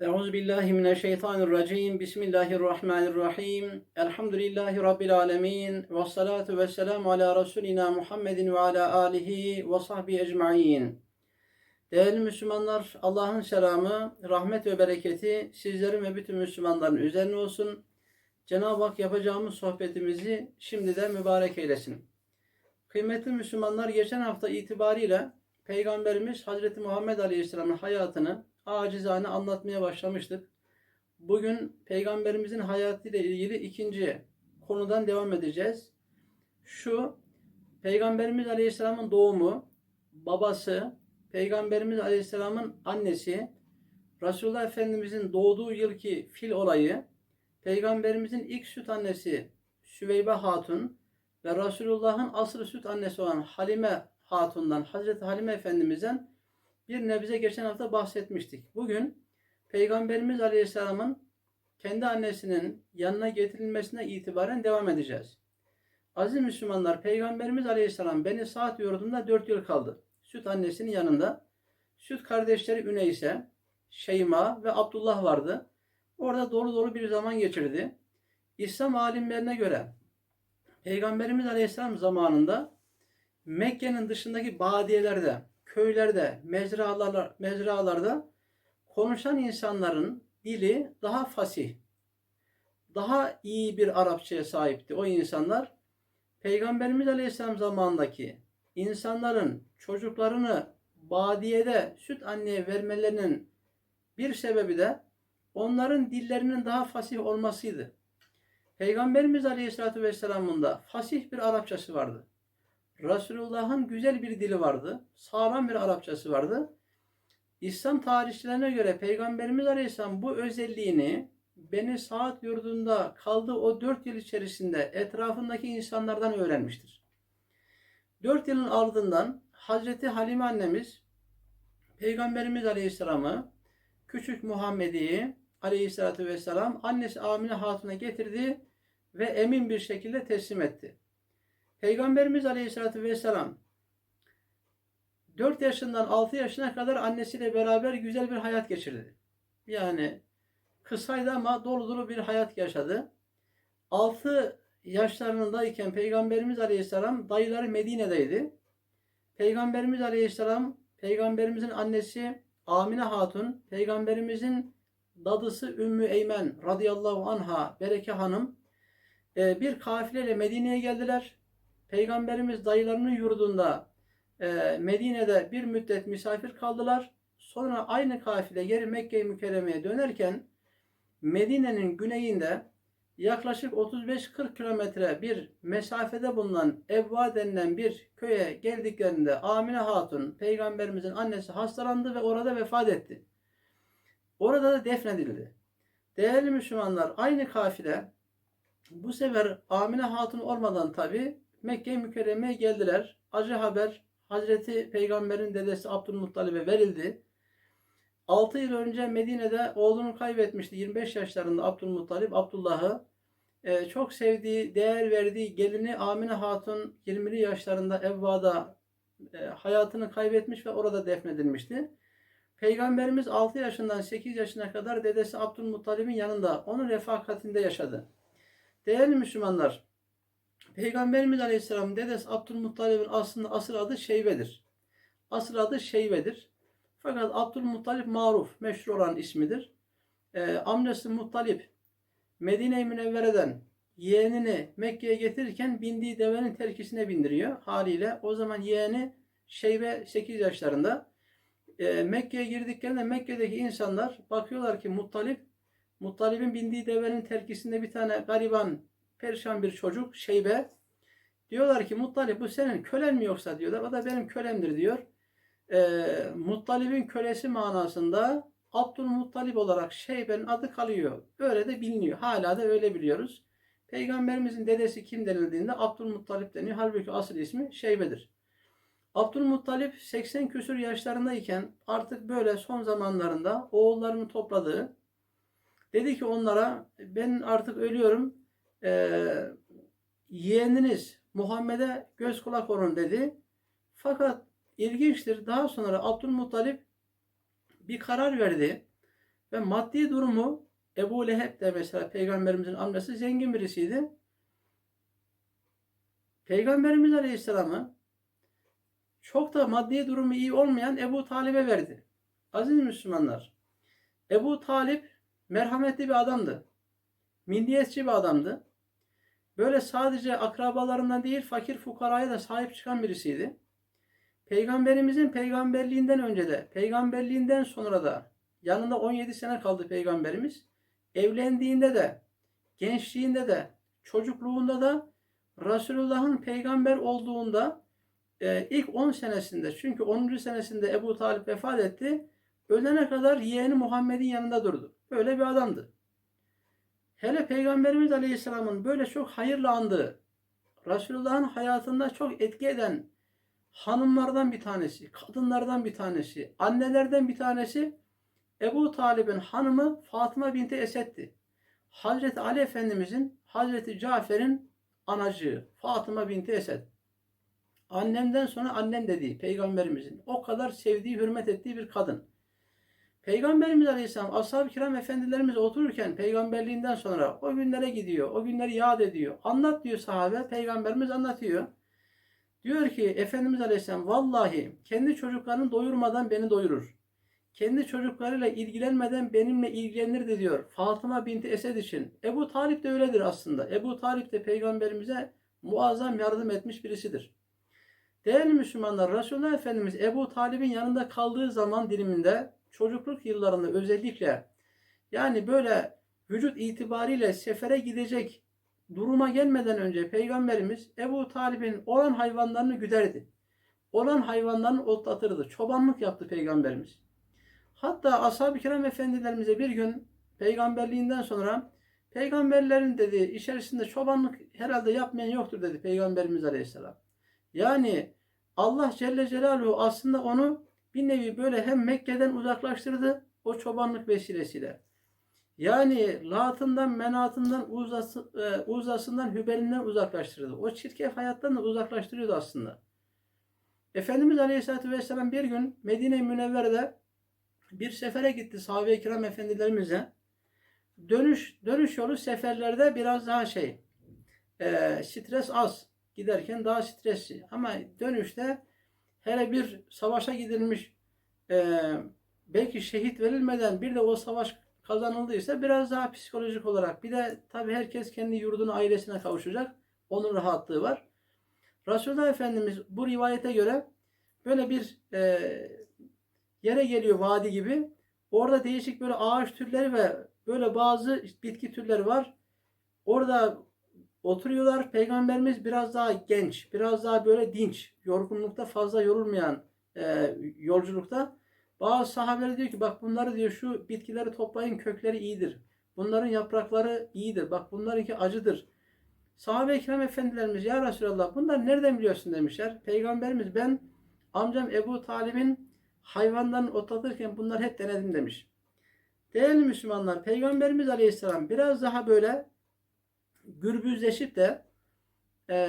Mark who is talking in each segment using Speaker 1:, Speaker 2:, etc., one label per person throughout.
Speaker 1: Euzu billahi mineşşeytanirracim. Bismillahirrahmanirrahim. Elhamdülillahi rabbil alamin. Ves salatu vesselamu ala resulina Muhammedin ve ala alihi ve sahbihi ecmaîn. Değerli Müslümanlar, Allah'ın selamı, rahmet ve bereketi sizlerin ve bütün Müslümanların üzerine olsun. Cenab-ı Hak yapacağımız sohbetimizi şimdiden mübarek eylesin. Kıymetli Müslümanlar, geçen hafta itibariyle Peygamberimiz Hazreti Muhammed Aleyhisselam'ın hayatını acizane anlatmaya başlamıştık. Bugün Peygamberimizin hayatıyla ilgili ikinci konudan devam edeceğiz. Şu, Peygamberimiz Aleyhisselam'ın doğumu, babası, Peygamberimiz Aleyhisselam'ın annesi, Resulullah Efendimizin doğduğu yılki fil olayı, Peygamberimizin ilk süt annesi Süveybe Hatun ve Resulullah'ın asıl süt annesi olan Halime Hatun'dan, Hazreti Halime Efendimiz'den bir nebze geçen hafta bahsetmiştik. Bugün Peygamberimiz Aleyhisselam'ın kendi annesinin yanına getirilmesine itibaren devam edeceğiz. Aziz Müslümanlar, Peygamberimiz Aleyhisselam beni saat yurdunda 4 yıl kaldı. Süt annesinin yanında. Süt kardeşleri Üneyse, Şeyma ve Abdullah vardı. Orada dolu dolu bir zaman geçirdi. İslam alimlerine göre Peygamberimiz Aleyhisselam zamanında Mekke'nin dışındaki badiyelerde, köylerde, mezralar, mezralarda konuşan insanların dili daha fasih, daha iyi bir Arapçaya sahipti o insanlar. Peygamberimiz Aleyhisselam zamanındaki insanların çocuklarını badiyede süt anneye vermelerinin bir sebebi de onların dillerinin daha fasih olmasıydı. Peygamberimiz Aleyhisselatü Vesselam'ın da fasih bir Arapçası vardı. Resulullah'ın güzel bir dili vardı. Sağlam bir Arapçası vardı. İslam tarihçilerine göre Peygamberimiz Aleyhisselam bu özelliğini Beni Saat yurdunda kaldığı o dört yıl içerisinde etrafındaki insanlardan öğrenmiştir. Dört yılın ardından Hazreti Halime annemiz Peygamberimiz Aleyhisselam'ı küçük Muhammed'i Aleyhisselatü Vesselam annesi Amine Hatun'a getirdi ve emin bir şekilde teslim etti. Peygamberimiz Aleyhisselatü Vesselam 4 yaşından 6 yaşına kadar annesiyle beraber güzel bir hayat geçirdi. Yani kısaydı ama dolu dolu bir hayat yaşadı. 6 yaşlarındayken Peygamberimiz Aleyhisselam dayıları Medine'deydi. Peygamberimiz Aleyhisselam, Peygamberimizin annesi Amine Hatun, Peygamberimizin dadısı Ümmü Eymen radıyallahu anha Bereke Hanım e, bir kafileyle Medine'ye geldiler. Peygamberimiz dayılarının yurdunda e, Medine'de bir müddet misafir kaldılar. Sonra aynı kafile geri Mekke-i Mükerreme'ye dönerken Medine'nin güneyinde yaklaşık 35-40 kilometre bir mesafede bulunan Evva denilen bir köye geldiklerinde Amine Hatun, Peygamberimizin annesi hastalandı ve orada vefat etti. Orada da defnedildi. Değerli Müslümanlar aynı kafile bu sefer Amine Hatun olmadan tabi Mekke-i Mükerreme'ye geldiler. Acı haber Hazreti Peygamber'in dedesi Abdülmuttalib'e verildi. 6 yıl önce Medine'de oğlunu kaybetmişti. 25 yaşlarında Abdülmuttalib Abdullah'ı e, çok sevdiği, değer verdiği gelini Amine Hatun 20'li yaşlarında Evva'da e, hayatını kaybetmiş ve orada defnedilmişti. Peygamberimiz 6 yaşından 8 yaşına kadar dedesi Abdülmuttalib'in yanında onun refakatinde yaşadı. Değerli Müslümanlar, Peygamberimiz Aleyhisselam dedesi Abdülmuttalib'in aslında asıl adı Şeybe'dir. Asıl adı Şeybe'dir. Fakat Abdülmuttalip maruf, meşhur olan ismidir. Ee, amcası Muttalip Medine-i Münevvere'den yeğenini Mekke'ye getirirken bindiği devenin terkisine bindiriyor. Haliyle o zaman yeğeni Şeybe 8 yaşlarında. Ee, Mekke'ye girdiklerinde Mekke'deki insanlar bakıyorlar ki Muttalip Muttalip'in bindiği devenin terkisinde bir tane gariban perişan bir çocuk Şeybe. Diyorlar ki Muttalip bu senin kölen mi yoksa diyorlar. O da benim kölemdir diyor. E, Muttalib'in kölesi manasında Abdülmuttalip olarak Şeybe'nin adı kalıyor. Öyle de biliniyor. Hala da öyle biliyoruz. Peygamberimizin dedesi kim denildiğinde Abdülmuttalip deniyor. Halbuki asıl ismi Şeybe'dir. Abdülmuttalip 80 küsur yaşlarındayken artık böyle son zamanlarında oğullarını topladığı dedi ki onlara ben artık ölüyorum e, yeğeniniz Muhammed'e göz kulak olun dedi. Fakat ilginçtir daha sonra Abdülmuttalip bir karar verdi Ve maddi durumu Ebu Leheb de mesela peygamberimizin amcası zengin birisiydi. Peygamberimiz Aleyhisselam'ı çok da maddi durumu iyi olmayan Ebu Talib'e verdi. Aziz Müslümanlar, Ebu Talip merhametli bir adamdı. Milliyetçi bir adamdı. Böyle sadece akrabalarından değil fakir fukaraya da sahip çıkan birisiydi. Peygamberimizin peygamberliğinden önce de, peygamberliğinden sonra da yanında 17 sene kaldı peygamberimiz. Evlendiğinde de, gençliğinde de, çocukluğunda da Resulullah'ın peygamber olduğunda e, ilk 10 senesinde çünkü 10. senesinde Ebu Talip vefat etti. Ölene kadar yeğeni Muhammed'in yanında durdu. Böyle bir adamdı. Hele Peygamberimiz Aleyhisselam'ın böyle çok hayırlı andığı, Resulullah'ın hayatında çok etki eden hanımlardan bir tanesi, kadınlardan bir tanesi, annelerden bir tanesi Ebu Talib'in hanımı Fatıma binti Esed'ti. Hazreti Ali Efendimizin, Hazreti Cafer'in anacığı Fatıma binti Esed. Annemden sonra annem dediği peygamberimizin o kadar sevdiği, hürmet ettiği bir kadın. Peygamberimiz Aleyhisselam, ashab-ı kiram efendilerimiz otururken peygamberliğinden sonra o günlere gidiyor, o günleri yad ediyor. Anlat diyor sahabe, peygamberimiz anlatıyor. Diyor ki Efendimiz Aleyhisselam vallahi kendi çocuklarını doyurmadan beni doyurur. Kendi çocuklarıyla ilgilenmeden benimle ilgilenirdi diyor. Fatıma binti Esed için. Ebu Talip de öyledir aslında. Ebu Talip de peygamberimize muazzam yardım etmiş birisidir. Değerli Müslümanlar, Resulullah Efendimiz Ebu Talib'in yanında kaldığı zaman diliminde çocukluk yıllarında özellikle yani böyle vücut itibariyle sefere gidecek duruma gelmeden önce Peygamberimiz Ebu Talib'in olan hayvanlarını güderdi. Olan hayvanlarını otlatırdı. Çobanlık yaptı Peygamberimiz. Hatta ashab-ı kiram efendilerimize bir gün peygamberliğinden sonra peygamberlerin dedi içerisinde çobanlık herhalde yapmayan yoktur dedi Peygamberimiz Aleyhisselam. Yani Allah Celle Celaluhu aslında onu bir nevi böyle hem Mekke'den uzaklaştırdı o çobanlık vesilesiyle. Yani latından, menatından, uzası, e, uzasından, hübelinden uzaklaştırdı. O çirkef hayattan da uzaklaştırıyordu aslında. Efendimiz Aleyhisselatü Vesselam bir gün Medine-i Münevvere'de bir sefere gitti sahabe-i kiram efendilerimize. Dönüş, dönüş yolu seferlerde biraz daha şey, e, stres az. Giderken daha stresli. Ama dönüşte hele bir savaşa gidilmiş, e, belki şehit verilmeden bir de o savaş kazanıldıysa biraz daha psikolojik olarak. Bir de tabii herkes kendi yurduna, ailesine kavuşacak. Onun rahatlığı var. Resulullah Efendimiz bu rivayete göre böyle bir e, yere geliyor vadi gibi. Orada değişik böyle ağaç türleri ve böyle bazı bitki türleri var. Orada oturuyorlar. Peygamberimiz biraz daha genç, biraz daha böyle dinç, yorgunlukta fazla yorulmayan e, yolculukta. Bazı sahabeler diyor ki bak bunları diyor şu bitkileri toplayın kökleri iyidir. Bunların yaprakları iyidir. Bak bunlarınki acıdır. Sahabe-i kiram efendilerimiz ya Resulallah bunlar nereden biliyorsun demişler. Peygamberimiz ben amcam Ebu Talib'in hayvandan otlatırken bunlar hep denedim demiş. Değerli Müslümanlar Peygamberimiz Aleyhisselam biraz daha böyle gürbüzleşip de e,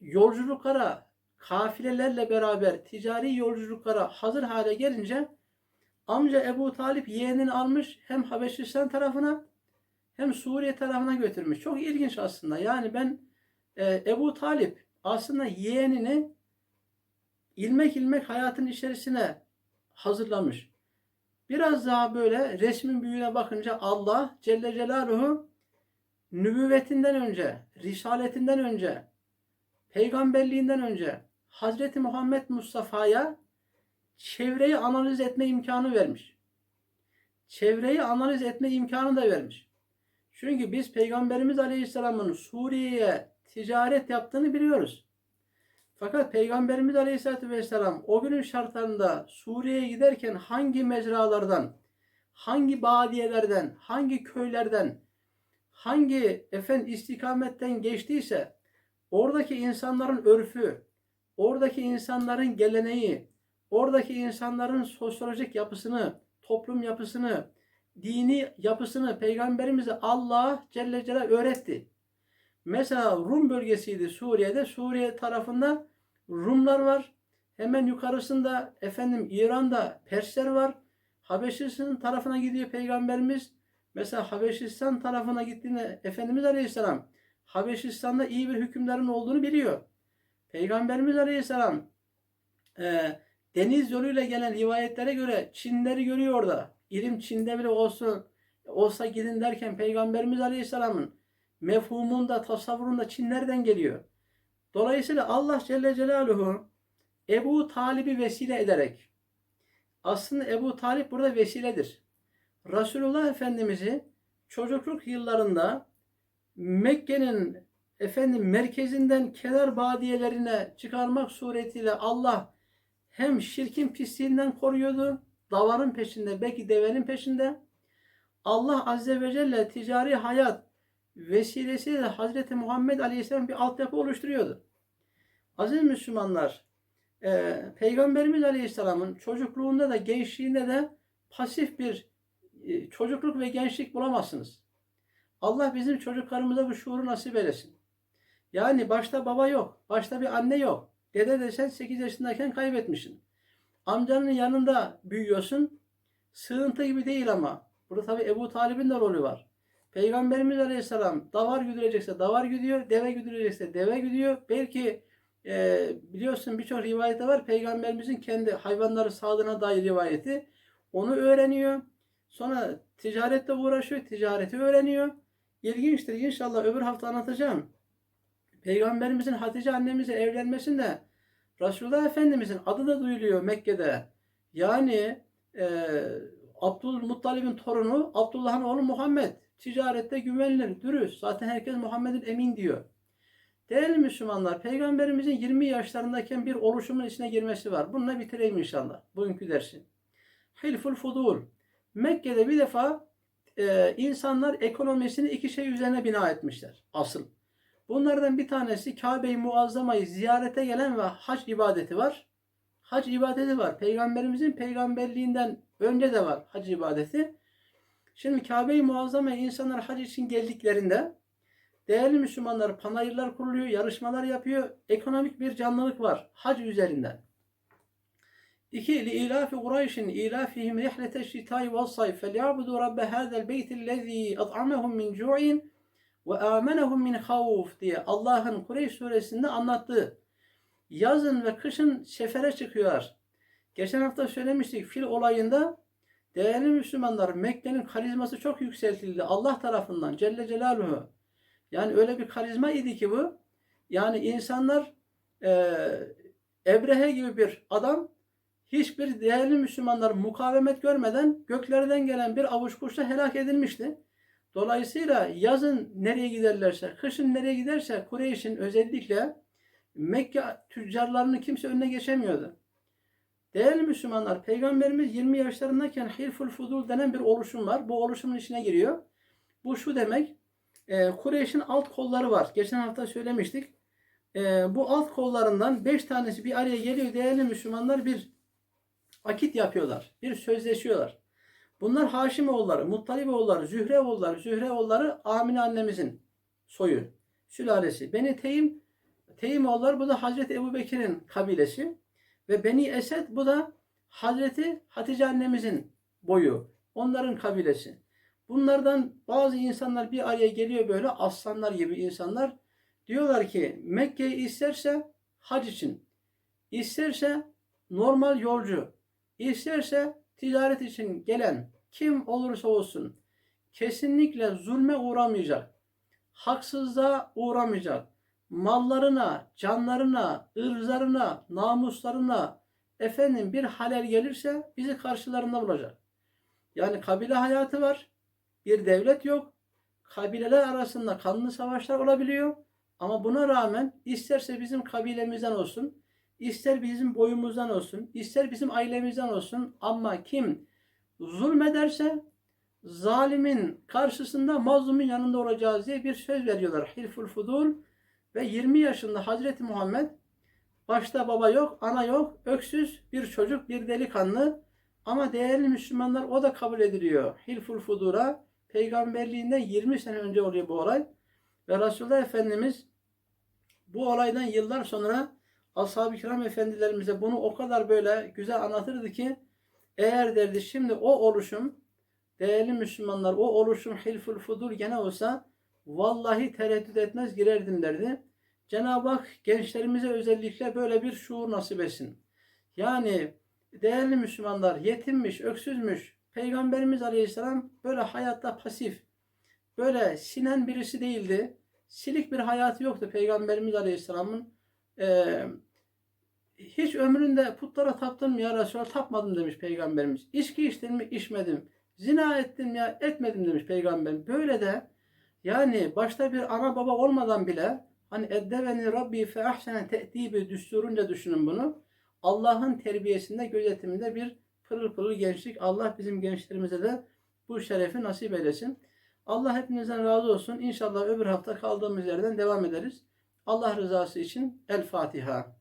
Speaker 1: yolculuklara kafilelerle beraber ticari yolculuklara hazır hale gelince amca Ebu Talip yeğenini almış hem Habeşistan tarafına hem Suriye tarafına götürmüş. Çok ilginç aslında. Yani ben e, Ebu Talip aslında yeğenini ilmek ilmek hayatın içerisine hazırlamış. Biraz daha böyle resmin büyüğüne bakınca Allah Celle Celaluhu nübüvvetinden önce, risaletinden önce, peygamberliğinden önce Hazreti Muhammed Mustafa'ya çevreyi analiz etme imkanı vermiş. Çevreyi analiz etme imkanı da vermiş. Çünkü biz Peygamberimiz Aleyhisselam'ın Suriye'ye ticaret yaptığını biliyoruz. Fakat Peygamberimiz Aleyhisselatü Vesselam o günün şartlarında Suriye'ye giderken hangi mecralardan, hangi badiyelerden, hangi köylerden, hangi efendim istikametten geçtiyse oradaki insanların örfü, oradaki insanların geleneği, oradaki insanların sosyolojik yapısını, toplum yapısını, dini yapısını Peygamberimize Allah Celle Celaluhu öğretti. Mesela Rum bölgesiydi Suriye'de. Suriye tarafında Rumlar var. Hemen yukarısında efendim İran'da Persler var. Habeşistan tarafına gidiyor peygamberimiz. Mesela Habeşistan tarafına gittiğinde Efendimiz Aleyhisselam Habeşistan'da iyi bir hükümlerin olduğunu biliyor. Peygamberimiz Aleyhisselam e, deniz yoluyla gelen rivayetlere göre Çinleri görüyor orada. İlim Çin'de bile olsun olsa gidin derken Peygamberimiz Aleyhisselam'ın mefhumunda, tasavvurunda Çinlerden geliyor. Dolayısıyla Allah Celle Celaluhu Ebu Talib'i vesile ederek aslında Ebu Talip burada vesiledir. Resulullah Efendimiz'i çocukluk yıllarında Mekke'nin efendim merkezinden kenar badiyelerine çıkarmak suretiyle Allah hem şirkin pisliğinden koruyordu, davarın peşinde, belki devenin peşinde. Allah Azze ve Celle ticari hayat vesilesiyle Hazreti Muhammed Aleyhisselam bir altyapı oluşturuyordu. Aziz Müslümanlar, e, Peygamberimiz Aleyhisselam'ın çocukluğunda da gençliğinde de pasif bir çocukluk ve gençlik bulamazsınız. Allah bizim çocuklarımıza bu şuuru nasip eylesin. Yani başta baba yok, başta bir anne yok. Dede desen 8 yaşındayken kaybetmişsin. Amcanın yanında büyüyorsun. Sığıntı gibi değil ama. Burada tabi Ebu Talib'in de rolü var. Peygamberimiz Aleyhisselam davar güdülecekse davar güdüyor, deve güdülecekse deve güdüyor. Belki e, biliyorsun birçok rivayette var. Peygamberimizin kendi hayvanları sağlığına dair rivayeti. Onu öğreniyor. Sonra ticaretle uğraşıyor, ticareti öğreniyor. İlginçtir. İnşallah öbür hafta anlatacağım. Peygamberimizin Hatice annemizle evlenmesinde Resulullah Efendimizin adı da duyuluyor Mekke'de. Yani e, Abdülmuttalib'in torunu Abdullah'ın oğlu Muhammed. Ticarette güvenilir, dürüst. Zaten herkes Muhammed'in emin diyor. Değerli Müslümanlar, Peygamberimizin 20 yaşlarındayken bir oluşumun içine girmesi var. Bununla bitireyim inşallah bugünkü dersi. Hilful Fudul. Mekke'de bir defa e, insanlar ekonomisini iki şey üzerine bina etmişler. Asıl. Bunlardan bir tanesi Kabe-i Muazzama'yı ziyarete gelen ve hac ibadeti var. Hac ibadeti var. Peygamberimizin peygamberliğinden önce de var hac ibadeti. Şimdi Kabe-i Muazzama'ya insanlar hac için geldiklerinde değerli Müslümanlar panayırlar kuruluyor, yarışmalar yapıyor. Ekonomik bir canlılık var hac üzerinden. İki, li ilafi Kureyş'in ilafihim rihlete şitai ve sayf felyabudu rabbe hâzel beytillezî at'amehum min cu'in ve amenehum min havf diye Allah'ın Kureyş suresinde anlattığı yazın ve kışın sefere çıkıyorlar. Geçen hafta söylemiştik fil olayında değerli Müslümanlar Mekke'nin karizması çok yükseltildi Allah tarafından Celle Celaluhu. Yani öyle bir karizma idi ki bu. Yani insanlar e, Ebrehe gibi bir adam hiçbir değerli Müslümanlar mukavemet görmeden göklerden gelen bir avuç kuşla helak edilmişti. Dolayısıyla yazın nereye giderlerse, kışın nereye giderse Kureyş'in özellikle Mekke tüccarlarını kimse önüne geçemiyordu. Değerli Müslümanlar, Peygamberimiz 20 yaşlarındayken Hilful Fudul denen bir oluşum var. Bu oluşumun içine giriyor. Bu şu demek, e, Kureyş'in alt kolları var. Geçen hafta söylemiştik. E, bu alt kollarından 5 tanesi bir araya geliyor. Değerli Müslümanlar bir akit yapıyorlar. Bir sözleşiyorlar. Bunlar Haşimoğulları, Muttaliboğulları, Zühreoğulları, Zühreoğulları Amine annemizin soyu, sülalesi. Beni Teyim, Teyimoğulları bu da Hazreti Ebu Bekir'in kabilesi. Ve Beni Esed bu da Hazreti Hatice annemizin boyu. Onların kabilesi. Bunlardan bazı insanlar bir araya geliyor böyle aslanlar gibi insanlar. Diyorlar ki Mekke'yi isterse hac için, isterse normal yolcu, isterse ticaret için gelen kim olursa olsun kesinlikle zulme uğramayacak, haksızlığa uğramayacak, mallarına, canlarına, ırzlarına, namuslarına efendim bir halel gelirse bizi karşılarında bulacak. Yani kabile hayatı var, bir devlet yok, kabileler arasında kanlı savaşlar olabiliyor ama buna rağmen isterse bizim kabilemizden olsun, ister bizim boyumuzdan olsun, ister bizim ailemizden olsun ama kim zulmederse zalimin karşısında mazlumun yanında olacağız diye bir söz veriyorlar. Hilful Fudul ve 20 yaşında Hazreti Muhammed başta baba yok, ana yok, öksüz bir çocuk, bir delikanlı ama değerli Müslümanlar o da kabul ediliyor. Hilful Fudur'a peygamberliğinden 20 sene önce oluyor bu olay. Ve Resulullah Efendimiz bu olaydan yıllar sonra Ashab-ı Kiram efendilerimize bunu o kadar böyle güzel anlatırdı ki Eğer derdi şimdi o oluşum değerli Müslümanlar o oluşum hilful fudur gene olsa vallahi tereddüt etmez girerdim derdi. Cenab-ı Hak gençlerimize özellikle böyle bir şuur nasip etsin. Yani değerli Müslümanlar yetimmiş, öksüzmüş. Peygamberimiz Aleyhisselam böyle hayatta pasif, böyle sinen birisi değildi. Silik bir hayatı yoktu Peygamberimiz Aleyhisselam'ın. Ee, hiç ömründe putlara taptın mı ya Resulallah? Tapmadım demiş Peygamberimiz. İçki içtin mi? İçmedim. Zina ettim ya? Etmedim demiş Peygamberimiz. Böyle de yani başta bir ana baba olmadan bile hani eddeveni Rabbi fe ahsene te'dibi düsturunca düşünün bunu. Allah'ın terbiyesinde, gözetiminde bir pırıl pırıl gençlik. Allah bizim gençlerimize de bu şerefi nasip eylesin. Allah hepinizden razı olsun. İnşallah öbür hafta kaldığımız yerden devam ederiz. Allah rızası için El Fatiha.